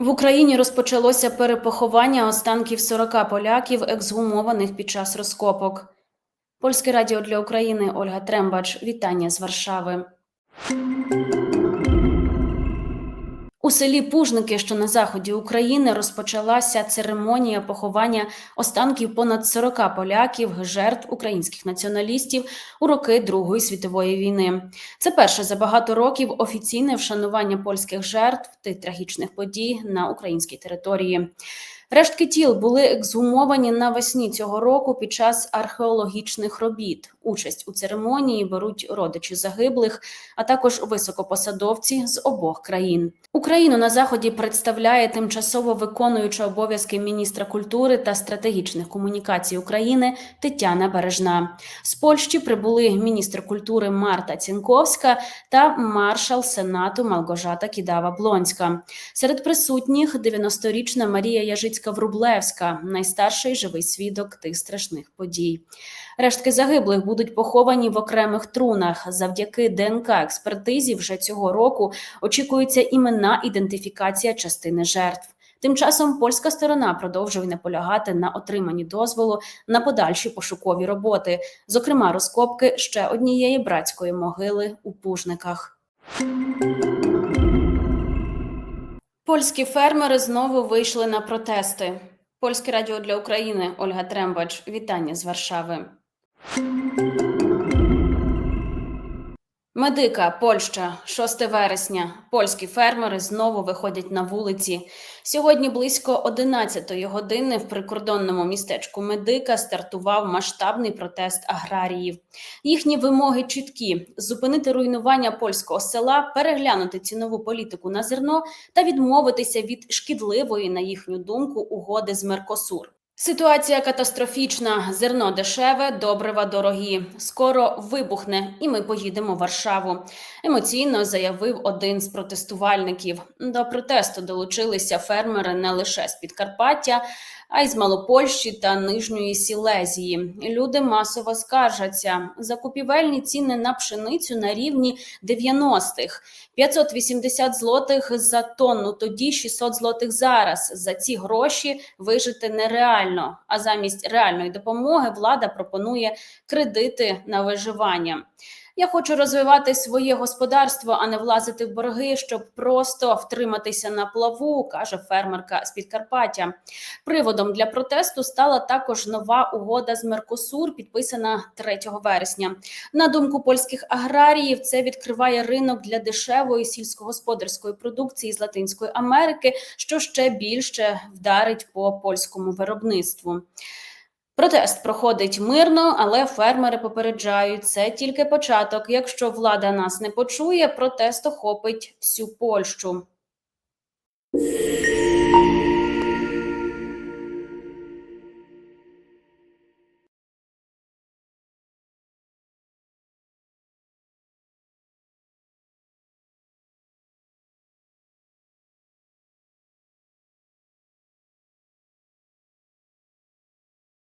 В Україні розпочалося перепоховання останків 40 поляків, ексгумованих під час розкопок. Польське радіо для України Ольга Трембач. Вітання з Варшави. У селі Пужники, що на заході України, розпочалася церемонія поховання останків понад 40 поляків, жертв українських націоналістів у роки Другої світової війни. Це перше за багато років офіційне вшанування польських жертв тих трагічних подій на українській території. Рештки тіл були ексгумовані навесні цього року під час археологічних робіт. Участь у церемонії беруть родичі загиблих, а також високопосадовці з обох країн. Україну на заході представляє тимчасово виконуюча обов'язки міністра культури та стратегічних комунікацій України Тетяна Бережна. З Польщі прибули міністр культури Марта Цінковська та маршал Сенату Малгожата Кідава-Блонська. Серед присутніх 90-річна Марія Яжицька Врублевська, найстарший живий свідок тих страшних подій. Рештки загиблих будуть поховані в окремих трунах. Завдяки ДНК експертизі вже цього року очікується іменна ідентифікація частини жертв. Тим часом польська сторона продовжує наполягати на отриманні дозволу на подальші пошукові роботи, зокрема розкопки ще однієї братської могили у Пужниках. Польські фермери знову вийшли на протести. Польське радіо для України Ольга Трембач. Вітання з Варшави. Медика, Польща, 6 вересня. Польські фермери знову виходять на вулиці. Сьогодні близько 11-ї години в прикордонному містечку Медика стартував масштабний протест аграріїв. Їхні вимоги чіткі: зупинити руйнування польського села, переглянути цінову політику на зерно та відмовитися від шкідливої, на їхню думку, угоди з Меркосур. Ситуація катастрофічна. Зерно дешеве, добрива дорогі. Скоро вибухне, і ми поїдемо в Варшаву. Емоційно заявив один з протестувальників. До протесту долучилися фермери не лише з Підкарпаття, а й з Малопольщі та Нижньої Сілезії. Люди масово скаржаться. Закупівельні ціни на пшеницю на рівні 90-х. 580 злотих за тонну, тоді 600 злотих зараз. За ці гроші вижити нереально. А замість реальної допомоги влада пропонує кредити на виживання. Я хочу розвивати своє господарство, а не влазити в борги, щоб просто втриматися на плаву, каже фермерка з Підкарпаття. Приводом для протесту стала також нова угода з Меркосур, підписана 3 вересня. На думку польських аграріїв, це відкриває ринок для дешевої сільськогосподарської продукції з Латинської Америки, що ще більше вдарить по польському виробництву. Протест проходить мирно, але фермери попереджають, це тільки початок. Якщо влада нас не почує, протест охопить всю Польщу.